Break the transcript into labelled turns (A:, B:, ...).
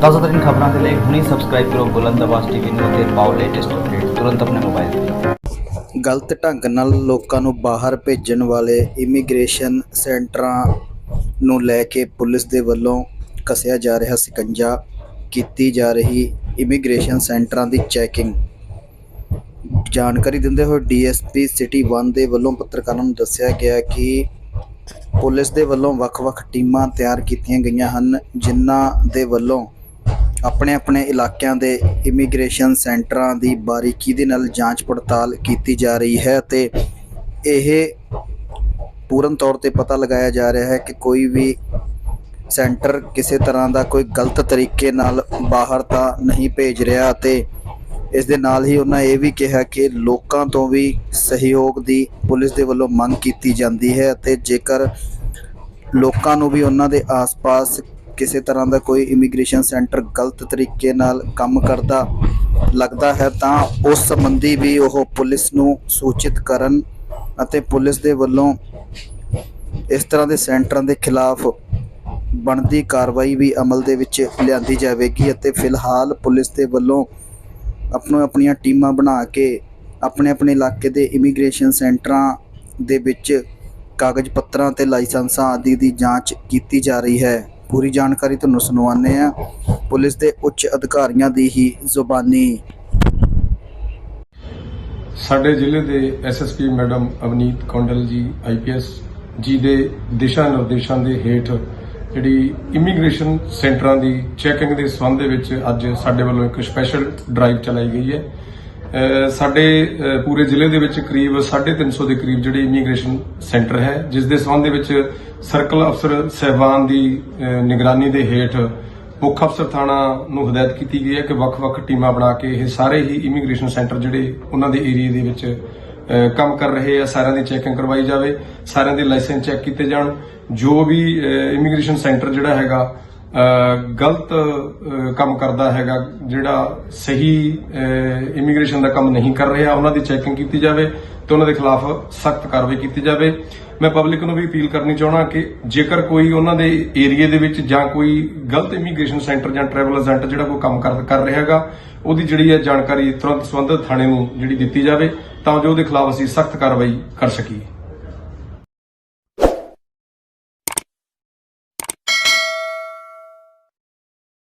A: ਤਾਜ਼ਾ ਖਬਰਾਂ ਦੇ ਲਈ ਹੁਣੀ ਸਬਸਕ੍ਰਾਈਬ ਕਰੋ ਬੁਲੰਦ ਟੀਵੀ ਨੂੰ ਅਤੇ ਪਾਓ ਲੇਟੈਸਟ ਅਪਡੇਟ ਤੁਰੰਤ ਆਪਣੇ ਮੋਬਾਈਲ ਤੇ।
B: ਗਲਤ ਢੰਗ ਨਾਲ ਲੋਕਾਂ ਨੂੰ ਬਾਹਰ ਭੇਜਣ ਵਾਲੇ ਇਮੀਗ੍ਰੇਸ਼ਨ ਸੈਂਟਰਾਂ ਨੂੰ ਲੈ ਕੇ ਪੁਲਿਸ ਦੇ ਵੱਲੋਂ ਕੱਸਿਆ ਜਾ ਰਿਹਾ ਸਿਕੰਜਾ, ਕੀਤੀ ਜਾ ਰਹੀ ਇਮੀਗ੍ਰੇਸ਼ਨ ਸੈਂਟਰਾਂ ਦੀ ਚੈਕਿੰਗ ਜਾਣਕਾਰੀ ਦਿੰਦੇ ਹੋਏ ਡੀਐਸਪੀ ਸਿਟੀ 1 ਦੇ ਵੱਲੋਂ ਪੱਤਰਕਾਰਾਂ ਨੂੰ ਦੱਸਿਆ ਗਿਆ ਕਿ ਪੁਲਿਸ ਦੇ ਵੱਲੋਂ ਵੱਖ-ਵੱਖ ਟੀਮਾਂ ਤਿਆਰ ਕੀਤੀਆਂ ਗਈਆਂ ਹਨ, ਜਿਨ੍ਹਾਂ ਦੇ ਵੱਲੋਂ ਆਪਣੇ ਆਪਣੇ ਇਲਾਕਿਆਂ ਦੇ ਇਮੀਗ੍ਰੇਸ਼ਨ ਸੈਂਟਰਾਂ ਦੀ ਬਾਰੀਕੀ ਦੇ ਨਾਲ ਜਾਂਚ ਪੜਤਾਲ ਕੀਤੀ ਜਾ ਰਹੀ ਹੈ ਤੇ ਇਹ ਪੂਰਨ ਤੌਰ ਤੇ ਪਤਾ ਲਗਾਇਆ ਜਾ ਰਿਹਾ ਹੈ ਕਿ ਕੋਈ ਵੀ ਸੈਂਟਰ ਕਿਸੇ ਤਰ੍ਹਾਂ ਦਾ ਕੋਈ ਗਲਤ ਤਰੀਕੇ ਨਾਲ ਬਾਹਰ ਤਾਂ ਨਹੀਂ ਭੇਜ ਰਿਹਾ ਅਤੇ ਇਸ ਦੇ ਨਾਲ ਹੀ ਉਹਨਾਂ ਇਹ ਵੀ ਕਿਹਾ ਕਿ ਲੋਕਾਂ ਤੋਂ ਵੀ ਸਹਿਯੋਗ ਦੀ ਪੁਲਿਸ ਦੇ ਵੱਲੋਂ ਮੰਗ ਕੀਤੀ ਜਾਂਦੀ ਹੈ ਅਤੇ ਜੇਕਰ ਲੋਕਾਂ ਨੂੰ ਵੀ ਉਹਨਾਂ ਦੇ ਆਸ-ਪਾਸ ਕਿਸੇ ਤਰ੍ਹਾਂ ਦਾ ਕੋਈ ਇਮੀਗ੍ਰੇਸ਼ਨ ਸੈਂਟਰ ਗਲਤ ਤਰੀਕੇ ਨਾਲ ਕੰਮ ਕਰਦਾ ਲੱਗਦਾ ਹੈ, ਤਾਂ ਉਸ ਸੰਬੰਧੀ ਵੀ ਉਹ ਪੁਲਿਸ ਨੂੰ ਸੂਚਿਤ ਕਰਨ ਅਤੇ ਪੁਲਿਸ ਦੇ ਵੱਲੋਂ ਇਸ ਤਰ੍ਹਾਂ ਦੇ ਸੈਂਟਰਾਂ ਦੇ ਖਿਲਾਫ ਬਣਦੀ ਕਾਰਵਾਈ ਵੀ ਅਮਲ ਦੇ ਵਿੱਚ ਲਿਆਂਦੀ ਜਾਵੇਗੀ ਅਤੇ ਫਿਲਹਾਲ ਪੁਲਿਸ ਦੇ ਵੱਲੋਂ ਆਪਣੀਆਂ ਆਪਣੀਆਂ ਟੀਮਾਂ ਬਣਾ ਕੇ ਆਪਣੇ ਆਪਣੇ ਇਲਾਕੇ ਦੇ ਇਮੀਗ੍ਰੇਸ਼ਨ ਸੈਂਟਰਾਂ ਦੇ ਵਿੱਚ ਕਾਗਜ਼ ਪੱਤਰਾਂ ਤੇ ਲਾਇਸੈਂਸਾਂ ਆਦਿ ਦੀ ਜਾਂਚ ਕੀਤੀ ਜਾ ਰਹੀ ਹੈ। ਪੂਰੀ ਜਾਣਕਾਰੀ ਤੁਹਾਨੂੰ ਸੁਣਵਾਉਂਦੇ ਆ ਪੁਲਿਸ ਦੇ ਉੱਚ ਅਧਿਕਾਰੀਆਂ ਦੀ ਹੀ ਜ਼ੁਬਾਨੀ।
C: ਸਾਡੇ ਜ਼ਿਲ੍ਹੇ ਦੇ ਐਸਐਸਪੀ ਮੈਡਮ ਅਵਨੀਤ ਕੌਂਡਲ ਜੀ ਆਈਪੀਐਸ ਜੀ ਦੇ ਦਿਸ਼ਾ ਨਿਰਦੇਸ਼ਾਂ ਦੇ ਹੇਠ ਜਿਹੜੀ ਇਮੀਗ੍ਰੇਸ਼ਨ ਸੈਂਟਰਾਂ ਦੀ ਚੈਕਿੰਗ ਦੇ ਸੰਬੰਧ ਦੇ ਵਿੱਚ ਅੱਜ ਸਾਡੇ ਵੱਲੋਂ ਇੱਕ ਸਪੈਸ਼ਲ ਡਰਾਈਵ ਚਲਾਈ ਗਈ ਹੈ। ਸਾਡੇ ਪੂਰੇ ਜ਼ਿਲ੍ਹੇ ਦੇ ਵਿੱਚ ਕਰੀਬ 350 ਦੇ ਕਰੀਬ ਜਿਹੜੇ ਇਮੀਗ੍ਰੇਸ਼ਨ ਸੈਂਟਰ ਹੈ, ਜਿਸ ਦੇ ਸੰਬੰਧ ਦੇ ਵਿੱਚ ਸਰਕਲ ਅਫਸਰ ਸਹਿਬਾਨ ਦੀ ਨਿਗਰਾਨੀ ਦੇ ਹੇਠ ਮੁੱਖ ਅਫਸਰ ਥਾਣਾ ਨੂੰ ਹਦਾਇਤ ਕੀਤੀ ਗਈ ਹੈ ਕਿ ਵੱਖ-ਵੱਖ ਟੀਮਾਂ ਬਣਾ ਕੇ ਇਹ ਸਾਰੇ ਹੀ ਇਮੀਗ੍ਰੇਸ਼ਨ ਸੈਂਟਰ ਜਿਹੜੇ ਉਹਨਾਂ ਦੇ ਏਰੀਆ ਦੇ ਵਿੱਚ ਕੰਮ ਕਰ ਰਹੇ ਆ, ਸਾਰਿਆਂ ਦੀ ਚੈਕਿੰਗ ਕਰਵਾਈ ਜਾਵੇ, ਸਾਰਿਆਂ ਦੇ ਲਾਇਸੈਂਸ ਚੈੱਕ ਕੀਤੇ ਜਾਣ, ਜੋ ਵੀ ਇਮੀਗ੍ਰੇਸ਼ਨ ਸੈਂਟਰ ਜਿਹੜਾ ਹੈਗਾ ਗਲਤ ਕੰਮ ਕਰਦਾ ਹੈਗਾ ਜਿਹੜਾ ਸਹੀ ਇਮੀਗ੍ਰੇਸ਼ਨ ਦਾ ਕੰਮ ਨਹੀਂ ਕਰ ਰਿਹਾ, ਉਹਨਾਂ ਦੀ ਚੈਕਿੰਗ ਕੀਤੀ ਜਾਵੇ ਤੇ ਉਹਨਾਂ ਦੇ ਖਿਲਾਫ ਸਖਤ ਕਾਰਵਾਈ ਕੀਤੀ ਜਾਵੇ। ਮੈਂ ਪਬਲਿਕ ਨੂੰ ਵੀ ਅਪੀਲ ਕਰਨੀ ਚਾਹਣਾ ਕਿ ਜੇਕਰ ਕੋਈ ਉਹਨਾਂ ਦੇ ਏਰੀਆ ਦੇ ਵਿੱਚ ਜਾਂ ਕੋਈ ਗਲਤ ਇਮੀਗ੍ਰੇਸ਼ਨ ਸੈਂਟਰ ਜਾਂ ਟਰੈਵਲ ਏਜੰਟ ਜਿਹੜਾ ਕੋਈ ਕੰਮ ਕਰ ਕਰ ਰਿਹਾ ਹੈਗਾ, ਉਹਦੀ ਜਿਹੜੀ ਹੈ ਜਾਣਕਾਰੀ ਤੁਰੰਤ ਸੰਬੰਧਿਤ ਥਾਣੇ ਨੂੰ ਜਿਹੜੀ ਦਿੱਤੀ ਜਾਵੇ, ਤਾਂ ਜੋ ਉਹਦੇ ਖਿਲਾਫ ਅਸੀਂ ਸਖਤ ਕਾਰਵਾਈ ਕਰ ਸਕੀਏ।